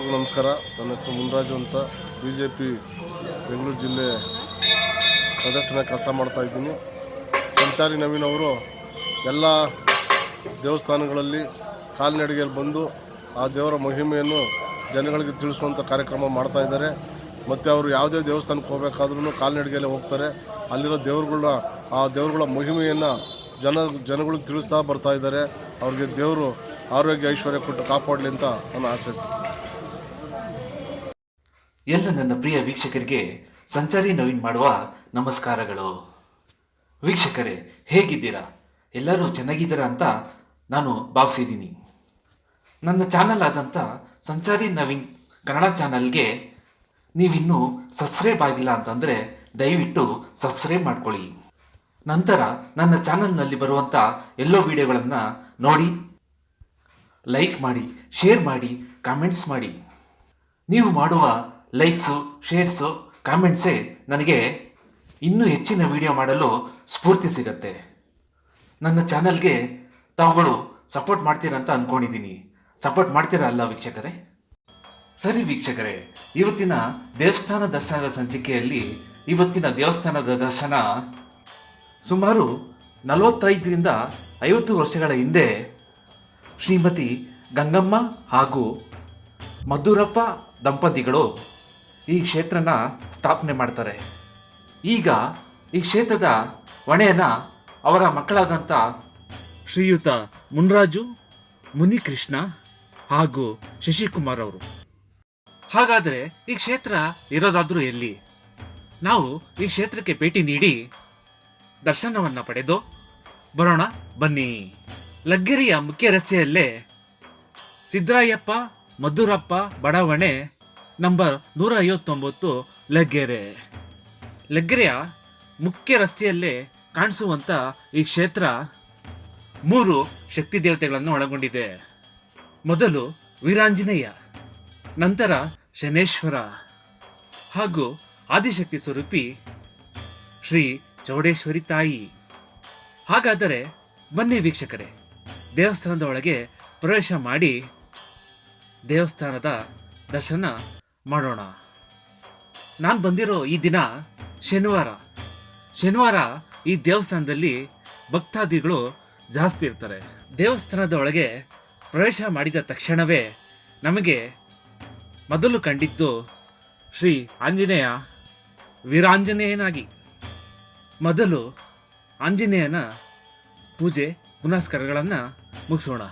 ಎಲ್ಲರಿಗೂ ನಮಸ್ಕಾರ. ನನ್ನ ಹೆಸರು ಮುನ್ರಾಜು ಅಂತ ಬಿ ಜೆ ಪಿ ಬೆಂಗಳೂರು ಜಿಲ್ಲೆ ಸದಸ್ಯನ ಕೆಲಸ ಮಾಡ್ತಾ ಇದ್ದೀನಿ. ಸಂಚಾರಿ ನವೀನ್ ಅವರು ಎಲ್ಲ ದೇವಸ್ಥಾನಗಳಲ್ಲಿ ಕಾಲ್ನಡಿಗೆಯಲ್ಲಿ ಬಂದು ಆ ದೇವರ ಮಹಿಮೆಯನ್ನು ಜನಗಳಿಗೆ ತಿಳಿಸುವಂಥ ಕಾರ್ಯಕ್ರಮ ಮಾಡ್ತಾ ಇದ್ದಾರೆ. ಮತ್ತು ಅವರು ಯಾವುದೇ ದೇವಸ್ಥಾನಕ್ಕೆ ಹೋಗಬೇಕಾದ್ರೂ ಕಾಲ್ನಡಿಗೆಯಲ್ಲಿ ಹೋಗ್ತಾರೆ. ಅಲ್ಲಿರೋ ದೇವ್ರುಗಳನ್ನ, ಆ ದೇವ್ರುಗಳ ಮಹಿಮೆಯನ್ನು ಜನ ಜನಗಳಿಗೆ ತಿಳಿಸ್ತಾ ಬರ್ತಾ ಇದ್ದಾರೆ. ಅವ್ರಿಗೆ ದೇವರು ಆರೋಗ್ಯ ಐಶ್ವರ್ಯ ಕೊಟ್ಟು ಕಾಪಾಡಲಿ ಅಂತ ನಾನು ಆಶಿಸ್ತೀನಿ. ಎಲ್ಲ ನನ್ನ ಪ್ರಿಯ ವೀಕ್ಷಕರಿಗೆ ಸಂಚಾರಿ ನವೀನ್ ಮಾಡುವ ನಮಸ್ಕಾರಗಳು. ವೀಕ್ಷಕರೇ, ಹೇಗಿದ್ದೀರಾ? ಎಲ್ಲರೂ ಚೆನ್ನಾಗಿದ್ದೀರಾ ಅಂತ ನಾನು ಭಾವಿಸಿದ್ದೀನಿ. ನನ್ನ ಚಾನಲ್ ಆದಂಥ ಸಂಚಾರಿ ನವೀನ್ ಕನ್ನಡ ಚಾನಲ್ಗೆ ನೀವಿನ್ನೂ ಸಬ್ಸ್ಕ್ರೈಬ್ ಆಗಿಲ್ಲ ಅಂತಂದರೆ ದಯವಿಟ್ಟು ಸಬ್ಸ್ಕ್ರೈಬ್ ಮಾಡ್ಕೊಳ್ಳಿ. ನಂತರ ನನ್ನ ಚಾನಲ್ನಲ್ಲಿ ಬರುವಂಥ ಎಲ್ಲೋ ವಿಡಿಯೋಗಳನ್ನು ನೋಡಿ ಲೈಕ್ ಮಾಡಿ ಶೇರ್ ಮಾಡಿ ಕಾಮೆಂಟ್ಸ್ ಮಾಡಿ. ನೀವು ಮಾಡುವ ಲೈಕ್ಸು ಶೇರ್ಸು ಕಾಮೆಂಟ್ಸೇ ನನಗೆ ಇನ್ನೂ ಹೆಚ್ಚಿನ ವಿಡಿಯೋ ಮಾಡಲು ಸ್ಫೂರ್ತಿ ಸಿಗತ್ತೆ. ನನ್ನ ಚಾನಲ್ಗೆ ತಾವುಗಳು ಸಪೋರ್ಟ್ ಮಾಡ್ತೀರಂತ ಅಂದ್ಕೊಂಡಿದ್ದೀನಿ ಸಪೋರ್ಟ್ ಮಾಡ್ತೀರಾ ಅಲ್ಲ ವೀಕ್ಷಕರೇ? ಸರಿ ವೀಕ್ಷಕರೇ, ಇವತ್ತಿನ ದೇವಸ್ಥಾನ ದರ್ಶನದ ಸಂಚಿಕೆಯಲ್ಲಿ ಇವತ್ತಿನ ದೇವಸ್ಥಾನದ ದರ್ಶನ ಸುಮಾರು ನಲವತ್ತೈದರಿಂದ ಐವತ್ತು ವರ್ಷಗಳ ಹಿಂದೆ ಶ್ರೀಮತಿ ಗಂಗಮ್ಮ ಹಾಗೂ ಮಧುರಪ್ಪ ದಂಪತಿಗಳು ಈ ಕ್ಷೇತ್ರನ ಸ್ಥಾಪನೆ ಮಾಡ್ತಾರೆ. ಈಗ ಈ ಕ್ಷೇತ್ರದ ಹೊಣೆಯನ್ನು ಅವರ ಮಕ್ಕಳಾದಂಥ ಶ್ರೀಯುತ ಮುನ್ರಾಜು, ಮುನಿಕೃಷ್ಣ ಹಾಗೂ ಶಶಿಕುಮಾರ್ ಅವರು. ಹಾಗಾದರೆ ಈ ಕ್ಷೇತ್ರ ಇರೋದಾದರೂ ಎಲ್ಲಿ? ನಾವು ಈ ಕ್ಷೇತ್ರಕ್ಕೆ ಭೇಟಿ ನೀಡಿ ದರ್ಶನವನ್ನು ಪಡೆದು ಬರೋಣ, ಬನ್ನಿ. ಲಗ್ಗೆರಿಯ ಮುಖ್ಯ ರಸ್ತೆಯಲ್ಲೇ ಸಿದ್ದರಾಯಪ್ಪ ಮಧುರಪ್ಪ ಬಡಾವಣೆ ನಂಬರ್ ನೂರ ಐವತ್ತೊಂಬತ್ತು ಲಗ್ಗೆರೆ. ಲಗ್ಗೆರೆಯ ಮುಖ್ಯ ರಸ್ತೆಯಲ್ಲೇ ಕಾಣಿಸುವಂಥ ಈ ಕ್ಷೇತ್ರ ಮೂರು ಶಕ್ತಿ ದೇವತೆಗಳನ್ನು ಒಳಗೊಂಡಿದೆ. ಮೊದಲು ವೀರಾಂಜನೇಯ, ನಂತರ ಶನೇಶ್ವರ ಹಾಗೂ ಆದಿಶಕ್ತಿ ಸ್ವರೂಪಿ ಶ್ರೀ ಚೌಡೇಶ್ವರಿ ತಾಯಿ. ಹಾಗಾದರೆ ಬನ್ನಿ ವೀಕ್ಷಕರೇ, ದೇವಸ್ಥಾನದ ಒಳಗೆ ಪ್ರವೇಶ ಮಾಡಿ ದೇವಸ್ಥಾನದ ದರ್ಶನ ಮಾಡೋಣ. ನಾನು ಬಂದಿರೋ ಈ ದಿನ ಶನಿವಾರ. ಶನಿವಾರ ಈ ದೇವಸ್ಥಾನದಲ್ಲಿ ಭಕ್ತಾದಿಗಳು ಜಾಸ್ತಿ ಇರ್ತಾರೆ. ದೇವಸ್ಥಾನದ ಒಳಗೆ ಪ್ರವೇಶ ಮಾಡಿದ ತಕ್ಷಣವೇ ನಮಗೆ ಮೊದಲು ಕಂಡಿದ್ದು ಶ್ರೀ ಆಂಜನೇಯ ವೀರಾಂಜನೇಯನಾಗಿ. ಮೊದಲು ಆಂಜನೇಯನ ಪೂಜೆ ಪುನಸ್ಕಾರಗಳನ್ನು ಮುಗಿಸೋಣ.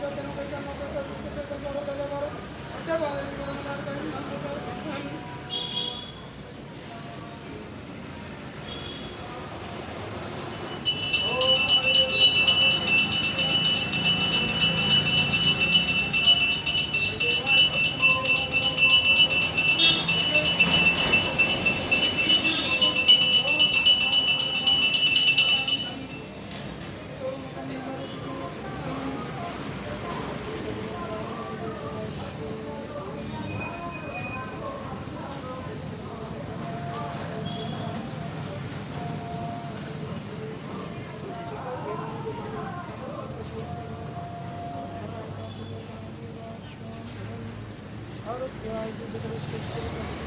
जनतेच्या जनतेच्या मताचा जनतेच्या Yardımcı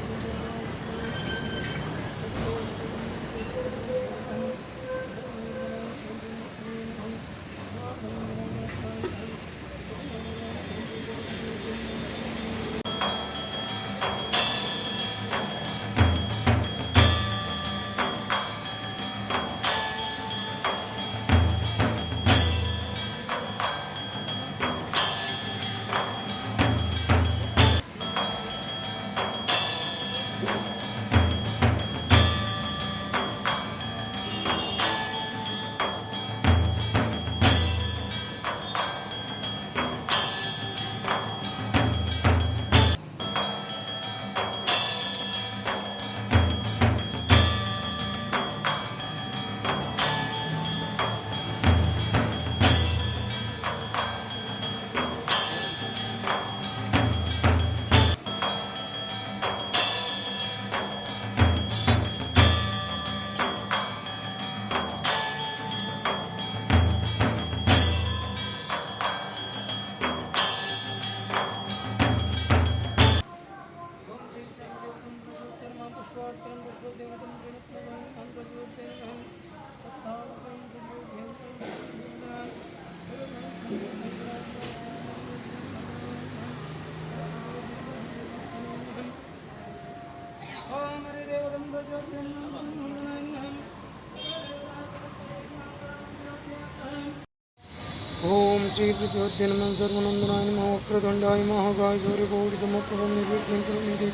ओम श्री प्रचोद्यन सर्वनंदनाय महावक्रदंडाय महागाय सूर्यकोटि समप्रभं निरुद्धं कुरुमिति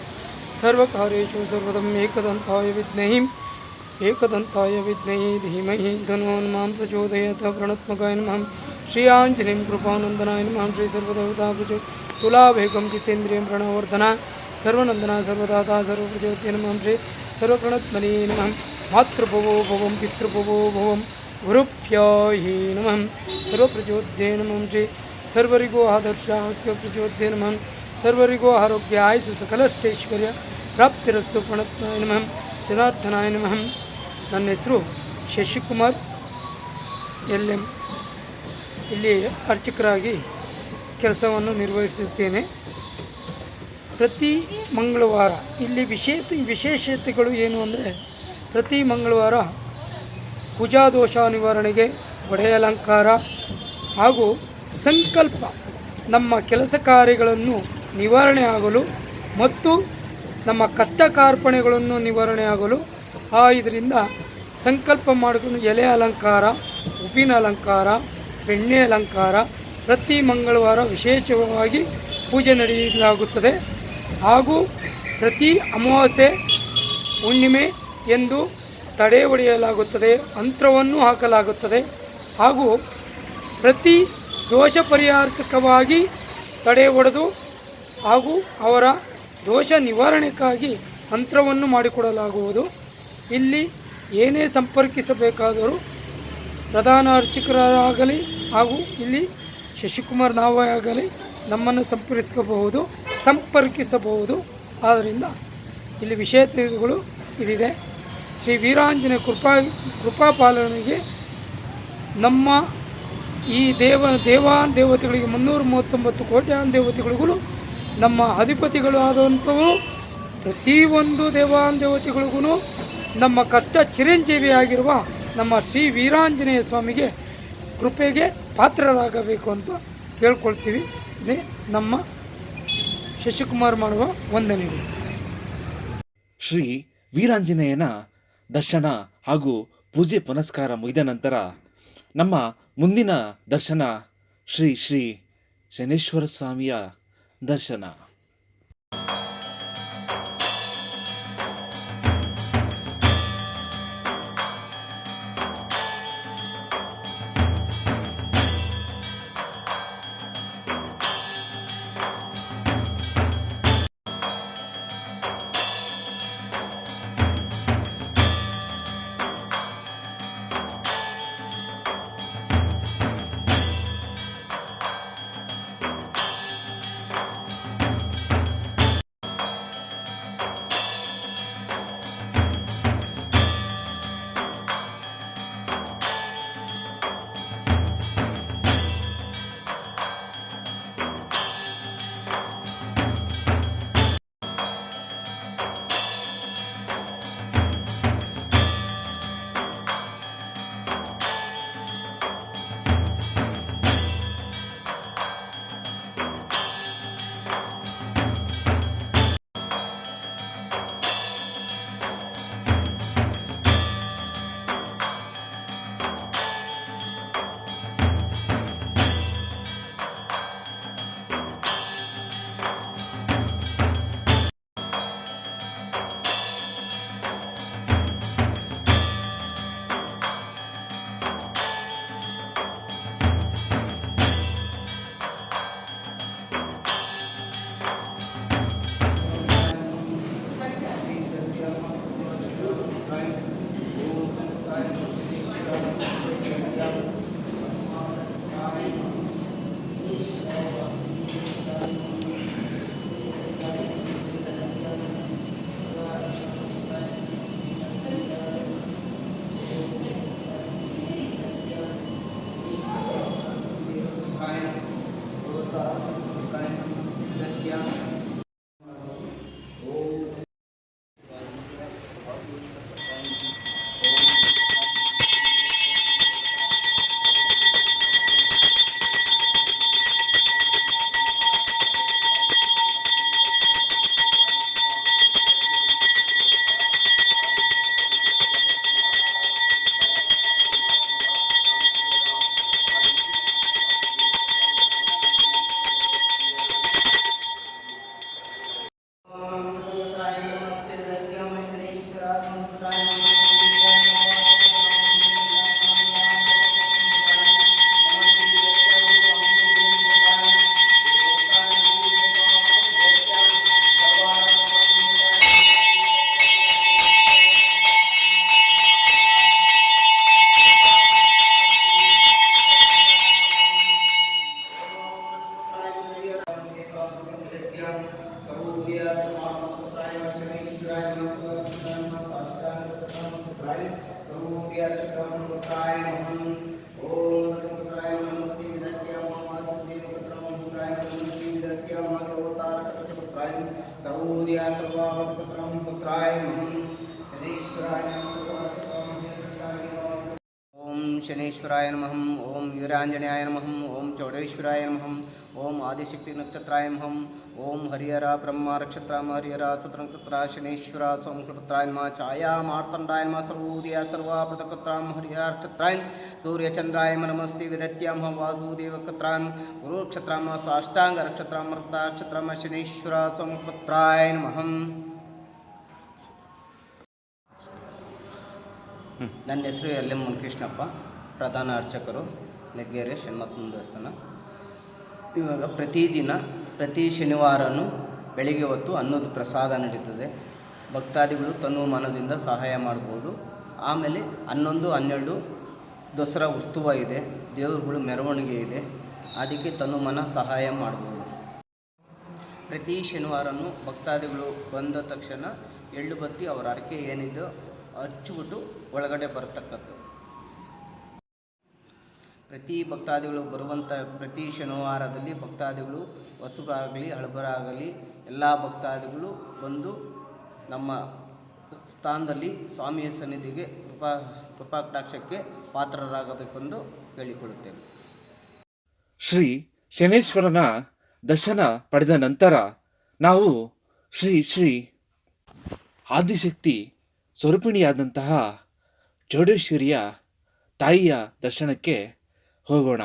सर्वकार्येषु सर्वदम् एकदंताय विद्महि एकदंताय विद्महि, धीमहि धनोन्मां प्रचोदयत, प्रणत्मकाय नमः। श्री कृपानंदनाय कृपानन्दनाय नमः। श्री प्रचो तुलाभेकं जितेन्द्रियं प्रणवर्धना। सर्वनंदना सर्वदाता सर्वप्रचोदय नमः। श्री सर्वप्रणत्मने नमः। मातृभवो भवं, पितृभवो भवं गुरुभ्यो हि नमः। सर्वप्रचोद्ये नमं। श्री सर्वरिगो आदर्शाः च प्रचोद्ये नमः। ಸರ್ವರಿಗೂ ಆರೋಗ್ಯ, ಆಯಸ್ಸು ಸಕಲಷ್ಟೈಶ್ವರ್ಯ ಪ್ರಾಪ್ತಿರಸ್ತು ಪ್ರಣತ್ನಾಯ ನಮಃ, ಜನಾರ್ದನಾಯ ನನ್ನ ಹೆಸರು ಶಶಿಕುಮಾರ್. L M. ಇಲ್ಲಿ ಅರ್ಚಕರಾಗಿ ಕೆಲಸವನ್ನು ನಿರ್ವಹಿಸುತ್ತೇನೆ. ಪ್ರತಿ ಮಂಗಳವಾರ ಇಲ್ಲಿ ವಿಶೇಷ, ವಿಶೇಷತೆಗಳು ಏನು ಅಂದರೆ, ಪ್ರತಿ ಮಂಗಳವಾರ ಪೂಜಾ ದೋಷ ನಿವಾರಣೆಗೆ ಒಡೆಯ ಅಲಂಕಾರ ಹಾಗೂ ಸಂಕಲ್ಪ ನಮ್ಮ ಕೆಲಸ ಕಾರ್ಯಗಳನ್ನು ನಿವಾರಣೆ ಆಗಲು ಮತ್ತು ನಮ್ಮ ಕಷ್ಟ ಕಾರ್ಪಣೆಗಳನ್ನು ನಿವಾರಣೆ ಆಗಲು ಆ ಇದರಿಂದ ಸಂಕಲ್ಪ ಮಾಡಿಕೊಂಡು ಎಲೆ ಅಲಂಕಾರ, ಉಪ್ಪಿನ ಅಲಂಕಾರ, ಬೆಣ್ಣೆ ಅಲಂಕಾರ ಪ್ರತಿ ಮಂಗಳವಾರ ವಿಶೇಷವಾಗಿ ಪೂಜೆ ನಡೆಯಲಾಗುತ್ತದೆ. ಹಾಗೂ ಪ್ರತಿ ಅಮಾವಾಸ್ಯೆ ಹುಣ್ಣಿಮೆ ಎಂದು ತಡೆ ಹೊಡೆಯಲಾಗುತ್ತದೆ ಅಂತ್ರವನ್ನು ಹಾಕಲಾಗುತ್ತದೆ. ಹಾಗೂ ಪ್ರತಿ ದೋಷ ಪರಿಹಾರಕವಾಗಿ ತಡೆ ಹೊಡೆದು ಹಾಗೂ ಅವರ ದೋಷ ನಿವಾರಣೆಗಾಗಿ ಮಂತ್ರವನ್ನು ಮಾಡಿಕೊಡಲಾಗುವುದು. ಇಲ್ಲಿ ಏನೇ ಸಂಪರ್ಕಿಸಬೇಕಾದರೂ ಪ್ರಧಾನ ಅರ್ಚಕರಾಗಲಿ ಹಾಗೂ ಇಲ್ಲಿ ಶಶಿಕುಮಾರ್ ನಾವೇ ಆಗಲಿ ನಮ್ಮನ್ನು ಸಂಪರ್ಕಿಸಬಹುದು ಸಂಪರ್ಕಿಸಬಹುದು. ಆದ್ದರಿಂದ ಇಲ್ಲಿ ವಿಶೇಷತೆಗಳು ಇದಿದೆ. ಶ್ರೀ ವೀರಾಂಜನೇಯ ಕೃಪಾ, ಕೃಪಾಪಾಲನೆಗೆ ನಮ್ಮ ಈ ದೇವ, ದೇವಾನ್ ದೇವತೆಗಳಿಗೆ ಮುನ್ನೂರ ಮೂವತ್ತೊಂಬತ್ತು ಕೋಟ್ಯಾನ್ ದೇವತೆಗಳಿಗೂ ನಮ್ಮ ಅಧಿಪತಿಗಳು ಆದಂಥವು ಪ್ರತಿಯೊಂದು ದೇವಾನ್ ದೇವತೆಗಳಿಗೂ ನಮ್ಮ ಕಷ್ಟ ಚಿರಂಜೀವಿಯಾಗಿರುವ ನಮ್ಮ ಶ್ರೀ ವೀರಾಂಜನೇಯ ಸ್ವಾಮಿಗೆ ಕೃಪೆಗೆ ಪಾತ್ರರಾಗಬೇಕು ಅಂತ ಕೇಳ್ಕೊಳ್ತೀವಿ. ನಮ್ಮ ಶಶಿಕುಮಾರ್ ಮಾಡುವ ವಂದನೆಗಳು. ಶ್ರೀ ವೀರಾಂಜನೇಯನ ದರ್ಶನ ಹಾಗೂ ಪೂಜೆ ಪುನಸ್ಕಾರ ಮುಗಿದ ನಂತರ ನಮ್ಮ ಮುಂದಿನ ದರ್ಶನ ಶ್ರೀ ಶ್ರೀ ಶನೇಶ್ವರ ಸ್ವಾಮಿಯ ದರ್ಶನ. ಸರ್ವೋದಯ ಸರ್ವಾವತಪುತ್ರಂ ಪುತ್ರಾಯ ನಮಃ ಶನೀಶ್ವರಾಯ ಓಂ ಶನೇಶ್ವರಾಯ ನಮಃಂ ಓಂ ವೀರಾಂಜನೇಯ ನಮಃಂ ಓಂ ಚೌಡೇಶ್ವರಾಯ ನಮಃಂ ಓಂ ಆದಿಶಕ್ತಿ ನಕ್ಷತ್ರಾಯ ನಮಃಂ ಓಂ ಹರಿಹರ ಬ್ರಹ್ಮ ನಕ್ಷತ್ರಾಮ ಹರಿಹರ ಸುತನಕ್ಷತ್ರ ಶನೇಶ್ವರ ಸೋಮಕೃತ್ರಾಯ ನಮಃ ಛಾಯಾ ಮಾರ್ತಂಡಾಯ ನಮಃ ಸರ್ವೋದಯ ಸರ್ವಾಪೃತಕೃತ್ರಾಂ ಹರಿಹರ ನಕ್ಷತ್ರಾಯ ಸೂರ್ಯಚಂದ್ರಾಯ ನಮಸ್ತಿ ವಿದತ್ಯಾಂ ವಾಸುದೇವಕೃತ್ರಾಂ ಗುರುಕ್ಷತ್ರಾಮ ಸಾಷ್ಟಾಂಗ ನಕ್ಷತ್ರಾಂ ಮೃತ ನಕ್ಷತ್ರಾಮ ಶನೇಶ್ವರ ಸೋಮಕೃತ್ರಾಯ ನಮಃಂ ನನ್ನ ಹೆಸರು ಎಲ್ ಎಂ ಮುನ್ಕೃಷ್ಣಪ್ಪ ಪ್ರಧಾನ ಅರ್ಚಕರು ಲೆಗ್ಗೆರೆ ಷಣ್ಮತ್ನ ದೇವಸ್ಥಾನ ಇವಾಗ ಪ್ರತಿದಿನ ಪ್ರತಿ ಶನಿವಾರನೂ ಬೆಳಿಗ್ಗೆ ಹೊತ್ತು ಅನ್ನದ ಪ್ರಸಾದ ನಡೀತದೆ. ಭಕ್ತಾದಿಗಳು ತನ್ನ ಮನದಿಂದ ಸಹಾಯ ಮಾಡ್ಬೋದು. ಆಮೇಲೆ ಹನ್ನೊಂದು ಹನ್ನೆರಡು ದಸರಾ ಉತ್ಸವ ಇದೆ. ದೇವರುಗಳು ಮೆರವಣಿಗೆ ಇದೆ. ಅದಕ್ಕೆ ತನ್ನ ಮನ ಸಹಾಯ ಮಾಡ್ಬೋದು. ಪ್ರತಿ ಶನಿವಾರನೂ ಭಕ್ತಾದಿಗಳು ಬಂದ ತಕ್ಷಣ ಎಳ್ಳು ಬತ್ತಿ ಅವರ ಅರಕೆ ಏನಿದೋ ಹಚ್ಚಿಬಿಟ್ಟು ಒಳಗಡೆ ಬರತಕ್ಕದ್ದು. ಪ್ರತಿ ಭಕ್ತಾದಿಗಳು ಬರುವಂಥ ಪ್ರತಿ ಶನಿವಾರದಲ್ಲಿ ಭಕ್ತಾದಿಗಳು ಹೊಸಬರಾಗಲಿ ಹಳಬರಾಗಲಿ ಎಲ್ಲ ಭಕ್ತಾದಿಗಳು ಬಂದು ನಮ್ಮ ಸ್ಥಾನದಲ್ಲಿ ಸ್ವಾಮಿಯ ಸನ್ನಿಧಿಗೆ ಕೃಪಾ ಕೃಪಾಕಟಾಕ್ಷಕ್ಕೆ ಪಾತ್ರರಾಗಬೇಕೆಂದು ಕೇಳಿಕೊಳ್ಳುತ್ತೇನೆ. ಶ್ರೀ ಶನೇಶ್ವರನ ದರ್ಶನ ಪಡೆದ ನಂತರ ನಾವು ಶ್ರೀ ಶ್ರೀ ಆದಿಶಕ್ತಿ ಸ್ವರೂಪಿಣಿಯಾದಂತಹ ಚೌಡೇಶ್ವರಿಯ ತಾಯಿಯ ದರ್ಶನಕ್ಕೆ ಹೋಗೋಣ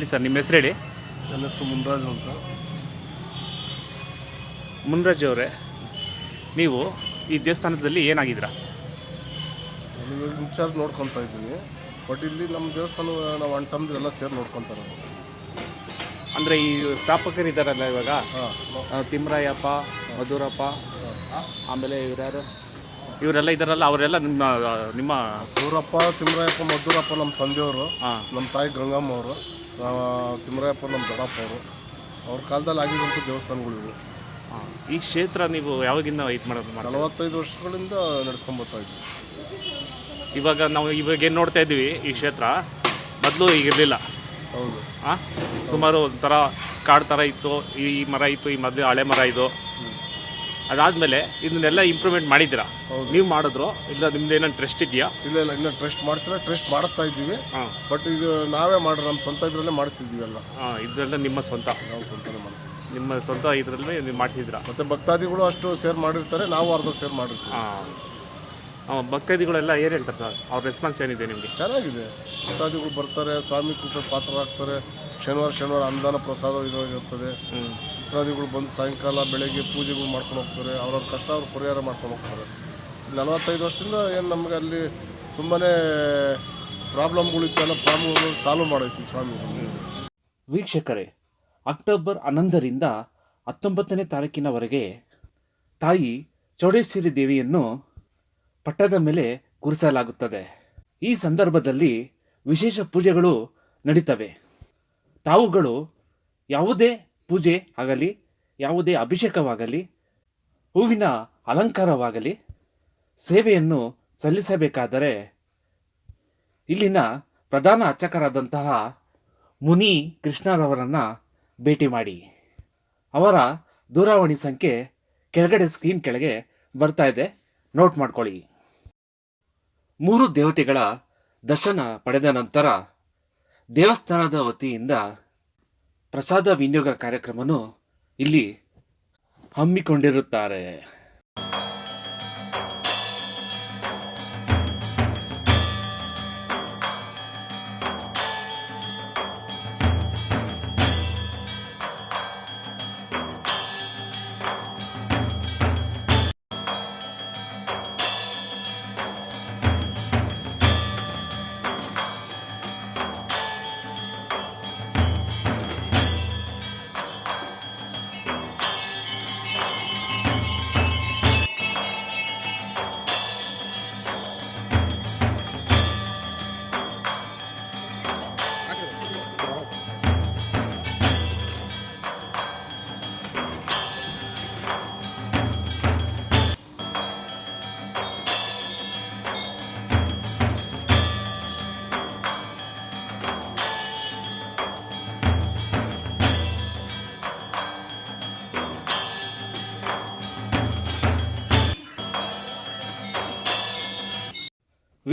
ಹೇಳಿ ಸರ್ ನಿಮ್ಮ ಹೆಸರು ಹೇಳಿ. ನನ್ನ ಹೆಸರು ಮುನ್ರಾಜು ಅಂತ. ಮುನ್ರಾಜ್ ಅವರೇ ನೀವು ಈ ದೇವಸ್ಥಾನದಲ್ಲಿ ಏನಾಗಿದ್ದೀರಾ? ನಾನು ಇನ್ಚಾರ್ಜ್ ನೋಡ್ಕೊತಾ ಇದ್ದೀನಿ. ಬಟ್ ಇಲ್ಲಿ ನಮ್ಮ ದೇವಸ್ಥಾನ ನಾವು ಅಣ್ಣ ತಮ್ಮದೆಲ್ಲ ಸೇರಿ ನೋಡ್ಕೊತಾರೆ ಅಂದರೆ ಈ ಸ್ಥಾಪಕರಿದ್ದಾರಲ್ಲ ಇವಾಗ? ಹಾಂ. ತಿಮ್ರಾಯಪ್ಪ ತಿಮ್ಮರಾಯಪ್ಪ ಮಧುರಪ್ಪ ಆಮೇಲೆ ಇವರ್ಯಾರು? ಇವರೆಲ್ಲ ಇದ್ದಾರಲ್ಲ ಅವರೆಲ್ಲ ನಿಮ್ಮ ನಿಮ್ಮ ಇವರಪ್ಪ ತಿಮ್ರಾಯಪ್ಪ ಮಧುರಪ್ಪ ನಮ್ಮ ತಂದೆಯವರು ಹಾಂ. ನಮ್ಮ ತಾಯಿ ಗಂಗಮ್ಮ ಅವರು. ತಿಮ್ಮರಾಯಪ್ಪ ನಮ್ಮ ದೊಡ್ಡಪ್ಪ ಅವರು ಅವ್ರ ಕಾಲದಲ್ಲಿ ಆಗಿರುವಂಥ ದೇವಸ್ಥಾನಗಳಿವು ಹಾಂ ಈ ಕ್ಷೇತ್ರ ನೀವು ಯಾವಾಗಿಂದ ಇದು ಮಾಡೋದು ಮಾಡಲ್ಲ ನಲವತ್ತೈದು ವರ್ಷಗಳಿಂದ ನಡೆಸ್ಕೊಂಬರ್ತಾ ಇದ್ವಿ. ಇವಾಗ ನಾವು ಇವಾಗ ಏನು ನೋಡ್ತಾ ಇದ್ದೀವಿ ಈ ಕ್ಷೇತ್ರ? ಮೊದಲು ಈಗಿರಲಿಲ್ಲ. ಹೌದು. ಹಾಂ ಸುಮಾರು ಒಂಥರ ಕಾಡು ಥರ ಇತ್ತು ಈ ಈ ಮರ ಇತ್ತು ಈ ಮೊದಲು ಹಳೆ ಮರ ಇದು. ಅದಾದಮೇಲೆ ಇದನ್ನೆಲ್ಲ ಇಂಪ್ರೂವ್ಮೆಂಟ್ ಮಾಡಿದ್ದೀರಾ? ನೀವು ಮಾಡಿದ್ರು? ಇಲ್ಲ ನಿಮ್ದು ಏನೋ ಟ್ರಸ್ಟ್ ಇದೆಯಾ? ಇಲ್ಲ ಇಲ್ಲ ಇನ್ನೂ ಟ್ರಸ್ಟ್ ಮಾಡಿಸಿಲ್ಲ ಟ್ರಸ್ಟ್ ಮಾಡಿಸ್ತಾ ಇದ್ದೀವಿ. ಹಾಂ. ಬಟ್ ಇದು ನಾವೇ ಮಾಡ್ರಿ ನಮ್ಮ ಸ್ವಂತ ಇದರಲ್ಲೇ ಮಾಡಿಸಿದ್ವಿ ಎಲ್ಲ ಹಾಂ ಇದೆಲ್ಲ ನಿಮ್ಮ ಸ್ವಂತ. ನಾವು ಸ್ವಂತನೇ ಮಾಡಿಸಿದ್ವಿ ನಿಮ್ಮ ಸ್ವಂತ ಇದರಲ್ಲಿ ನೀವು ಮಾಡ್ತಿದ್ದೀರಾ ಮತ್ತು ಭಕ್ತಾದಿಗಳು ಅಷ್ಟು ಸೇರ್ ಮಾಡಿರ್ತಾರೆ ನಾವು ಅರ್ಧ ಸೇರ್ ಮಾಡಿರ್ತೀವಿ. ಹಾಂ. ಭಕ್ತಾದಿಗಳೆಲ್ಲ ಏನು ಹೇಳ್ತಾರೆ ಸರ್? ಅವ್ರ ರೆಸ್ಪಾನ್ಸ್ ಏನಿದೆ ನಿಮಗೆ? ಚೆನ್ನಾಗಿದೆ. ಭಕ್ತಾದಿಗಳು ಬರ್ತಾರೆ ಸ್ವಾಮಿ ಕೃಪೆ ಪಾತ್ರರಾಗ್ತಾರೆ ಶನಿವಾರ ಶನಿವಾರ ಅನುದಾನ ಪ್ರಸಾದ ಇದು ಇರ್ತದೆ. ಹ್ಞೂ ಭಕ್ತಾದಿಗಳು ಬಂದು ಸಾಯಂಕಾಲ ಬೆಳಗ್ಗೆ ಪೂಜೆಗಳು ಮಾಡ್ಕೊಂಡು ಹೋಗ್ತಾರೆ, ಅವ್ರವ್ರ ಕಷ್ಟ ಅವ್ರು ಪರಿಹಾರ ಮಾಡ್ಕೊಂಡು ಹೋಗ್ತಾರೆ. ನಲವತ್ತೈದು ವರ್ಷದಿಂದ ಏನು ನಮಗೆ ಅಲ್ಲಿ ತುಂಬಾ ಪ್ರಾಬ್ಲಮ್ಗಳಿತ್ತು ಎಲ್ಲ ಪ್ರಾಬ್ಲಮ್ಗಳು ಸಾಲ್ವ್ ಮಾಡೈತಿ ಸ್ವಾಮಿ. ವೀಕ್ಷಕರೇ, ಅಕ್ಟೋಬರ್ ಹನ್ನೊಂದರಿಂದ ಹತ್ತೊಂಬತ್ತನೇ ತಾರೀಕಿನವರೆಗೆ ತಾಯಿ ಚೌಡೇಶ್ವರಿ ದೇವಿಯನ್ನು ಪಟ್ಟದ ಮೇಲೆ ಕೂರಿಸಲಾಗುತ್ತದೆ ಈ ಸಂದರ್ಭದಲ್ಲಿ ವಿಶೇಷ ಪೂಜೆಗಳು ನಡೀತವೆ. ತಾವುಗಳು ಯಾವುದೇ ಪೂಜೆ ಆಗಲಿ, ಯಾವುದೇ ಅಭಿಷೇಕವಾಗಲಿ, ಹೂವಿನ ಅಲಂಕಾರವಾಗಲಿ, ಸೇವೆಯನ್ನು ಸಲ್ಲಿಸಬೇಕಾದರೆ ಇಲ್ಲಿನ ಪ್ರಧಾನ ಅರ್ಚಕರಾದಂತಹ ಮುನಿ ಕೃಷ್ಣರವರನ್ನು ಭೇಟಿ ಮಾಡಿ. ಅವರ ದೂರವಾಣಿ ಸಂಖ್ಯೆ ಕೆಳಗಡೆ ಸ್ಕ್ರೀನ್ ಕೆಳಗೆ ಬರ್ತಾ ಇದೆ. ನೋಟ್ ಮಾಡ್ಕೊಳ್ಳಿ. ಮೂರು ದೇವತೆಗಳ ದರ್ಶನ ಪಡೆದ ನಂತರ ದೇವಸ್ಥಾನದ ವತಿಯಿಂದ ಪ್ರಸಾದ ವಿನಿಯೋಗ ಕಾರ್ಯಕ್ರಮವನ್ನು ಇಲ್ಲಿ ಹಮ್ಮಿಕೊಂಡಿರುತ್ತಾರೆ.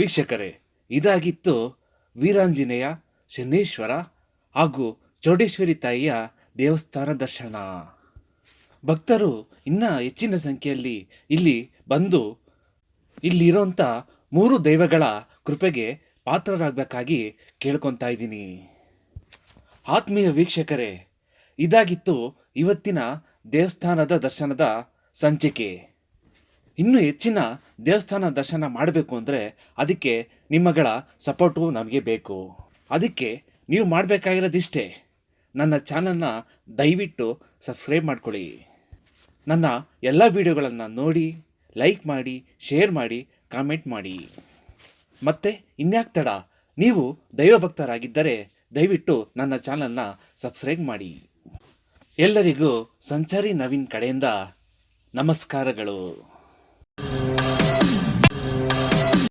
ವೀಕ್ಷಕರೇ, ಇದಾಗಿತ್ತು ವೀರಾಂಜನೇಯ, ಶನೇಶ್ವರ ಹಾಗೂ ಚೌಡೇಶ್ವರಿ ತಾಯಿಯ ದೇವಸ್ಥಾನ ದರ್ಶನ. ಭಕ್ತರು ಇನ್ನೂ ಹೆಚ್ಚಿನ ಸಂಖ್ಯೆಯಲ್ಲಿ ಇಲ್ಲಿ ಬಂದು ಇಲ್ಲಿರೋಂಥ ಮೂರು ದೈವಗಳ ಕೃಪೆಗೆ ಪಾತ್ರರಾಗಬೇಕಾಗಿ ಕೇಳ್ಕೊತಾ ಇದ್ದೀನಿ. ಆತ್ಮೀಯ ವೀಕ್ಷಕರೇ, ಇದಾಗಿತ್ತು ಇವತ್ತಿನ ದೇವಸ್ಥಾನದ ದರ್ಶನದ ಸಂಚಿಕೆ. ಇನ್ನೂ ಹೆಚ್ಚಿನ ದೇವಸ್ಥಾನ ದರ್ಶನ ಮಾಡಬೇಕು ಅಂದರೆ ಅದಕ್ಕೆ ನಿಮ್ಮಗಳ ಸಪೋರ್ಟು ನಮಗೆ ಬೇಕು. ಅದಕ್ಕೆ ನೀವು ಮಾಡಬೇಕಾಗಿರೋದಿಷ್ಟೇ. ನನ್ನ ಚಾನಲ್ನ ದಯವಿಟ್ಟು ಸಬ್ಸ್ಕ್ರೈಬ್ ಮಾಡ್ಕೊಳ್ಳಿ. ನನ್ನ ಎಲ್ಲ ವಿಡಿಯೋಗಳನ್ನು ನೋಡಿ, ಲೈಕ್ ಮಾಡಿ, ಶೇರ್ ಮಾಡಿ, ಕಾಮೆಂಟ್ ಮಾಡಿ. ಮತ್ತೆ ಇನ್ಯಾಕ್ ತಡ? ನೀವು ದೈವಭಕ್ತರಾಗಿದ್ದರೆ ದಯವಿಟ್ಟು ನನ್ನ ಚಾನಲ್ನ ಸಬ್ಸ್ಕ್ರೈಬ್ ಮಾಡಿ. ಎಲ್ಲರಿಗೂ ಸಂಚಾರಿ ನವೀನ್ ಕಡೆಯಿಂದ ನಮಸ್ಕಾರಗಳು.